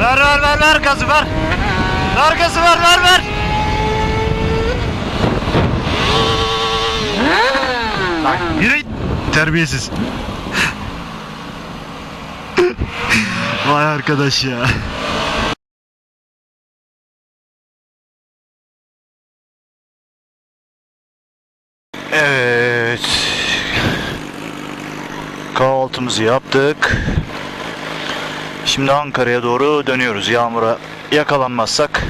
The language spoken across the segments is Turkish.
Ver ver ver ver gazı ver. Ver gazı ver ver ver. Lan yürü. Terbiyesiz. Vay arkadaş ya. Evet. Kahvaltımızı yaptık. Şimdi Ankara'ya doğru dönüyoruz. Yağmura yakalanmazsak.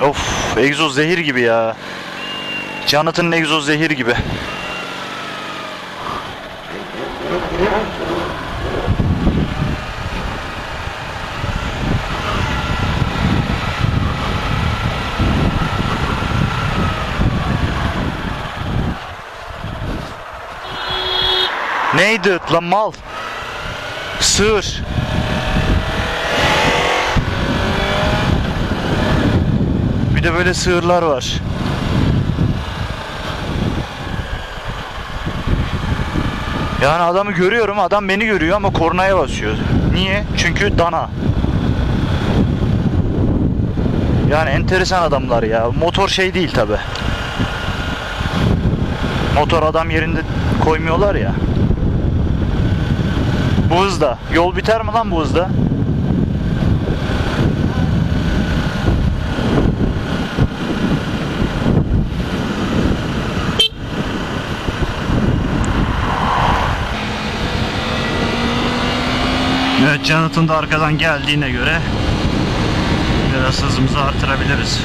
Of, egzoz zehir gibi ya. Jonathan'ın egzoz zehir gibi. Neydi lan mal? Sığır. Bir de böyle sığırlar var. Yani adamı görüyorum, adam beni görüyor ama kornaya basıyor. Niye? Çünkü dana. Yani enteresan adamlar ya. Motor şey değil tabi. Motor adam yerinde koymuyorlar ya. Bu hızda. Yol biter mi lan bu hızda? Evet Jonathan da arkadan geldiğine göre biraz hızımızı artırabiliriz.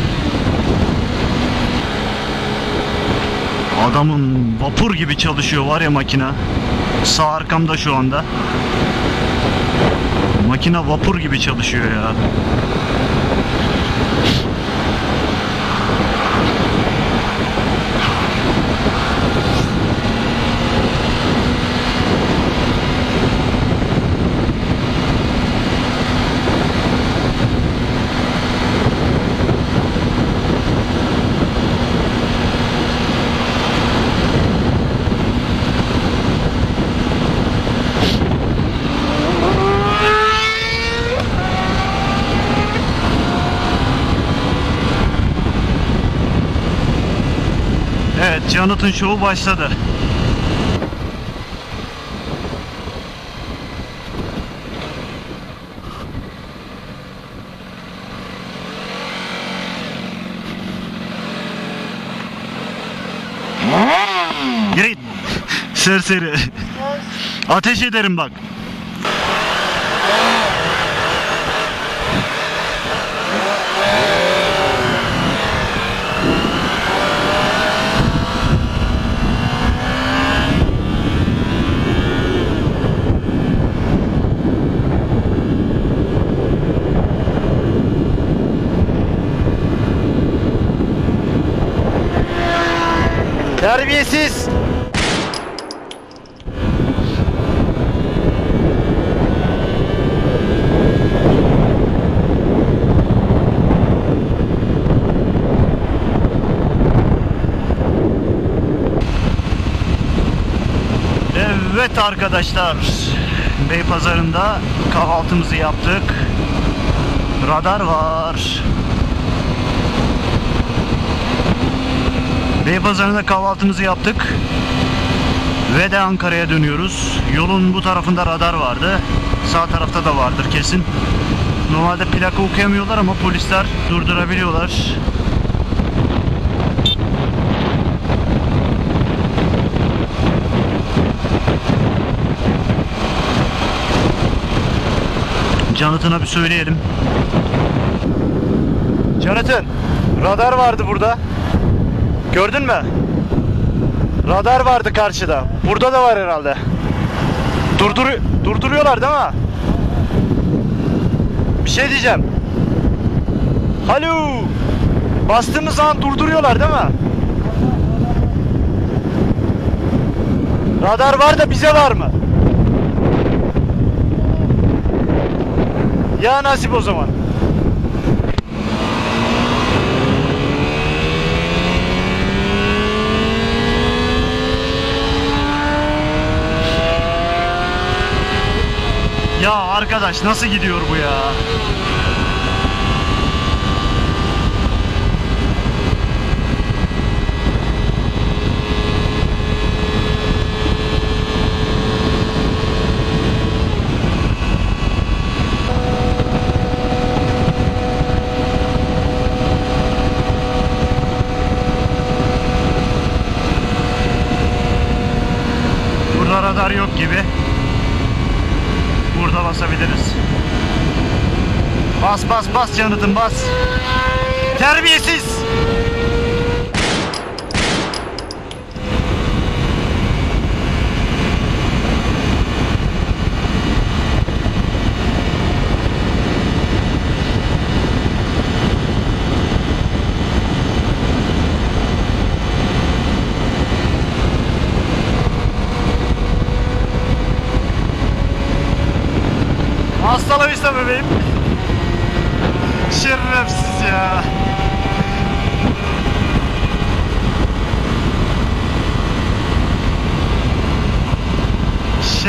Adamın vapur gibi çalışıyor var ya makina. Sağ arkamda şu anda. Makina vapur gibi çalışıyor ya. Jonathan Show'u başladı. Yürü. Serseri. Ateş ederim bak. Terbiyesiz. Evet arkadaşlar. Beypazarı'nda kahvaltımızı yaptık. Radar var. Beypazarı'nda kahvaltımızı yaptık. Ve de Ankara'ya dönüyoruz. Yolun bu tarafında radar vardı. Sağ tarafta da vardır kesin. Normalde plaka okuyamıyorlar ama polisler durdurabiliyorlar. Jonathan'a bir söyleyelim. Jonathan, radar vardı burada. Gördün mü? Radar vardı karşıda. Burada da var herhalde. Durdur durduruyorlar değil mi? Bir şey diyeceğim. Alo. Bastığımız zaman durduruyorlar değil mi? Radar var da bize var mı? Ya nasip o zaman. Ya arkadaş nasıl gidiyor bu ya? Burada radar yok gibi. Burada basabiliriz. Bas Canıt'ım bas. Terbiyesiz.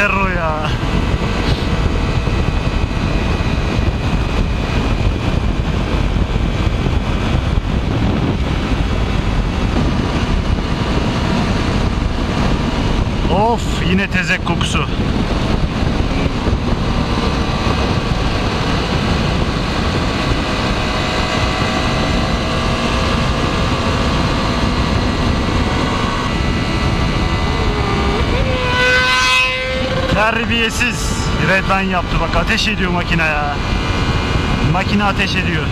Şerro ya. Of yine tezek kokusu. Terbiyesiz. Redline yaptı bak ateş ediyor makine ya. Makine ateş ediyor.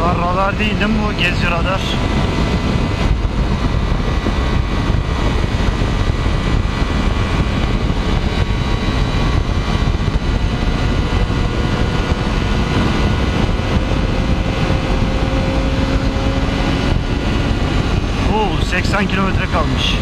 Lan radar değil değil mi bu gezi radar? Oo 80 kilometre kalmış.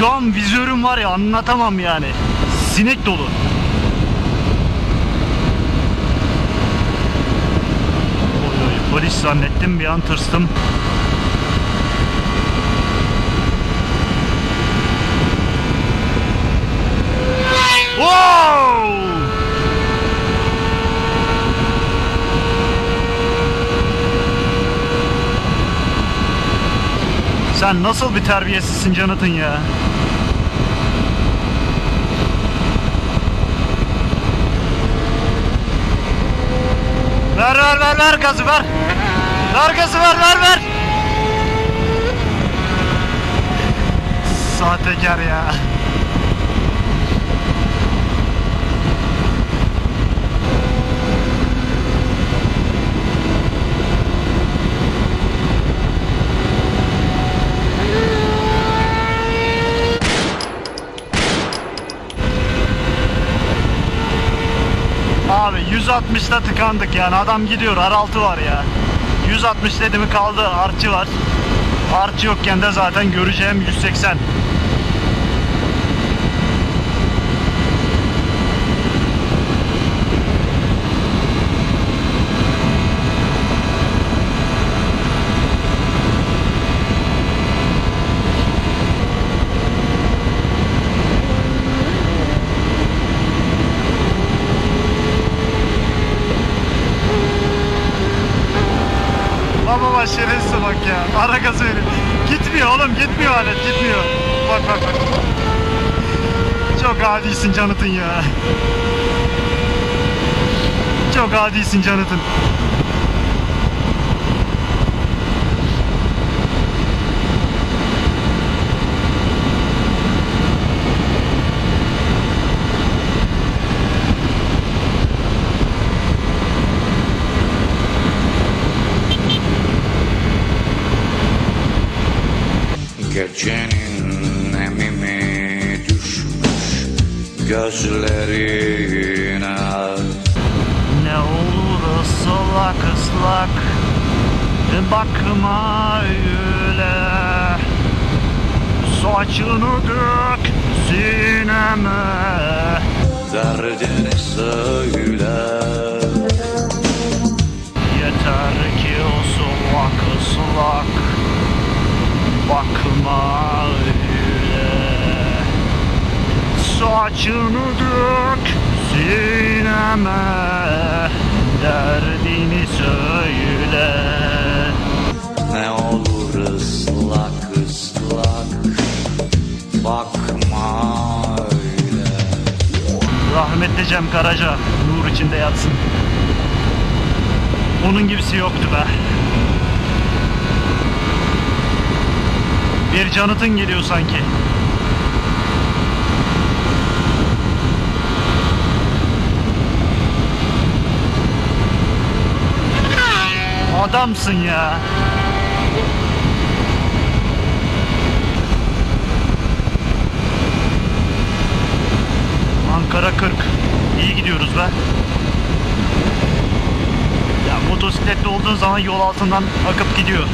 Şu an vizörüm var ya anlatamam yani. Sinek dolu. Oy oy, polis zannettim bir an tırstım. Sen nasıl bir terbiyesizsin Jonathan ya? Ver ver ver ver gazı ver. Ver gazı ver ver ver. Sahtekar ya. 160'da tıkandık yani adam gidiyor R6 var ya. 160 dedi mi kaldı artçı var. Artçı yokken de zaten göreceğim 180. Baba bak şerefsize bak ya. Ara gazı veriyor. Gitmiyor oğlum gitmiyor alet gitmiyor. Bak bak bak. Çok adisin Canıt'ın ya. Çok adisin Canıt'ın. Gecenin emimi düşmüş gözlerine. Ne olur ıslak ıslak Bakma öyle. Saçını dök sineme. Derdini söyle Bakma öyle Saçını dök sineme Derdini söyle Ne olur ıslak ıslak Bakma öyle Rahmetli Cem Karaca nur içinde yatsın. Onun gibisi yoktu be. Bir canıtın geliyor sanki. Adamsın ya. Ankara 40. İyi gidiyoruz be. Ya motosikletli olduğun zaman yol altından akıp gidiyor.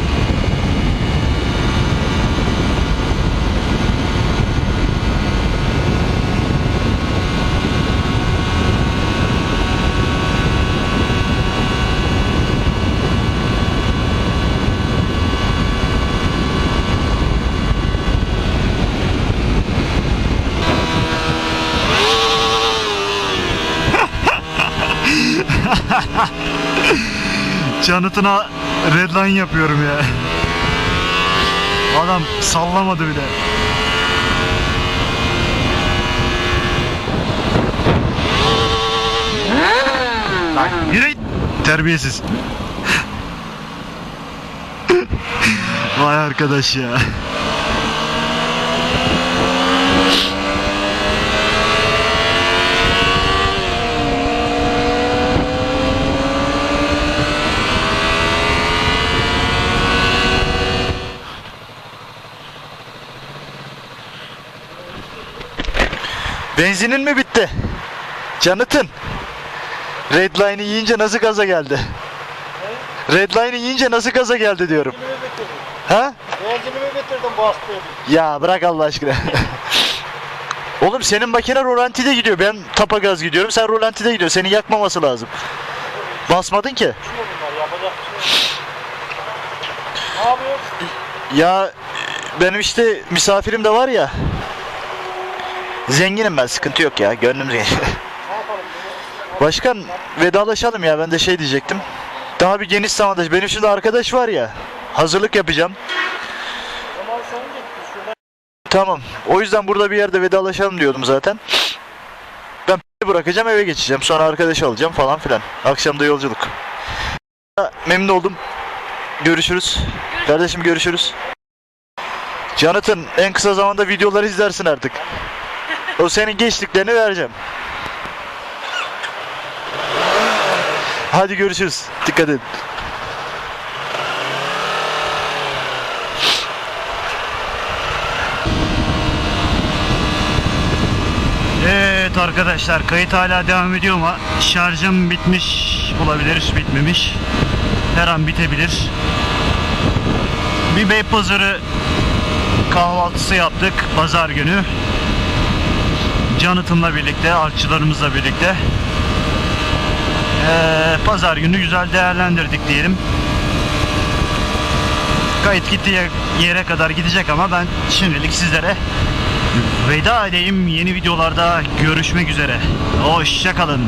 Canıtına redline yapıyorum ya. Adam sallamadı bile. Lan yürü. Terbiyesiz. Vay arkadaş ya. Benzinin mi bitti? Canıtın. Redline'ı yiyince nasıl gaza geldi? Redline'ı yiyince nasıl gaza geldi diyorum. Ha? Benzinimi bitirdim bastırdım. Ya bırak Allah aşkına. Oğlum senin makine rolantide gidiyor. Ben tapa gaz gidiyorum. Sen rolantide gidiyor. Seni yakmaması lazım. Basmadın ki. Şunu bunlar yapacak bir şey yok. Ne yapıyorsun? Ya benim işte misafirim de var ya. Zenginim ben. Sıkıntı yok ya. Gönlüm zengin. Başkan vedalaşalım ya. Ben de şey diyecektim. Daha bir geniş zamanda. Benim şimdi arkadaş var ya. Hazırlık yapacağım. Tamam. O yüzden burada bir yerde vedalaşalım diyordum zaten. Ben bırakacağım eve geçeceğim. Sonra arkadaş alacağım falan filan. Akşam da yolculuk. Memnun oldum. Görüşürüz. Kardeşim görüşürüz. Jonathan en kısa zamanda videoları izlersin artık. O senin geçtiklerini vereceğim. Hadi görüşürüz. Dikkat edin. Evet arkadaşlar kayıt hala devam ediyor ama şarjım bitmiş olabilir, bitmemiş. Her an bitebilir. Bir Beypazarı kahvaltısı yaptık pazar günü. Canıtımla birlikte, artçılarımızla birlikte. Ee, pazar günü güzel değerlendirdik diyelim. Kayıt gittiği yere kadar gidecek ama ben şimdilik sizlere veda edeyim. Yeni videolarda görüşmek üzere. Hoşçakalın.